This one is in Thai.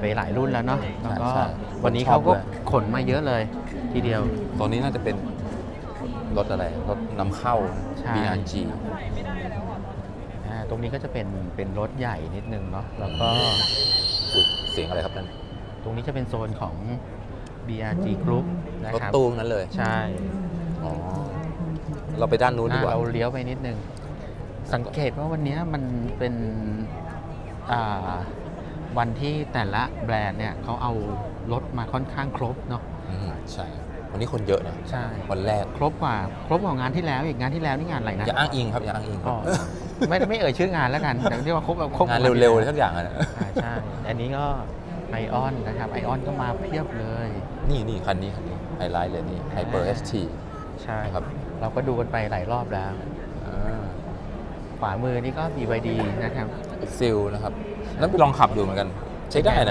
ไปหลายรุ่นแล้วเนาะแล้วก็ใช่วันนี้ผมชอบเขาก็ด้วย ขนมาเยอะเลย ทีเดียว ตัวนี้น่าจะเป็นรถอะไรรถนำเข้า ใช่ BRG อ่าตรงนี้ก็จะเป็นเป็นรถใหญ่นิดนึงเนาะแล้วก็อุ๊ยเสียงอะไรครับนั่นตรงนี้จะเป็นโซนของ BRG Group นะรถครับตู้ทั้งนั้นเลยใช่อ๋อเราไปด้านนู้นดีอ่ากว่า เราเลี้ยวไปนิดนึง สังเกตว่าวันนี้มันเป็นอ่า วันที่แต่ละแบรนด์เนี่ยเขาเอารถมาค่อนข้างครบเนาะอืมใช่ วันนี้คนเยอะนะใช่ วันแรกครบกว่า ครบกว่างานที่แล้วอีกงานที่แล้วนี่งานอะไรนะอย่าอ้างอิงครับอย่าอ้างอิงคก็รับไม่ไม่เอ่ยชื่องานแล้วกันแต่เรียกว่าครบแบบครบงานกว่เร็วๆที่เลยแล้ทุกอย่างอะนะอ่าใช่อันนี้ก็ไอออนนะครับไอออนก็มาเพียบเลย นี่นี่คันนี้คันนี้ไฮไลท์เลยนี่ Hyper ST ใช่ครับ เราก็ดูกันไปหลายรอบแล้วอ่า ขวามือนี่ก็ BYD นะครับซิลนะครับ นั้นไปลองขับดูเหมือนกัน ใช้ได้นะ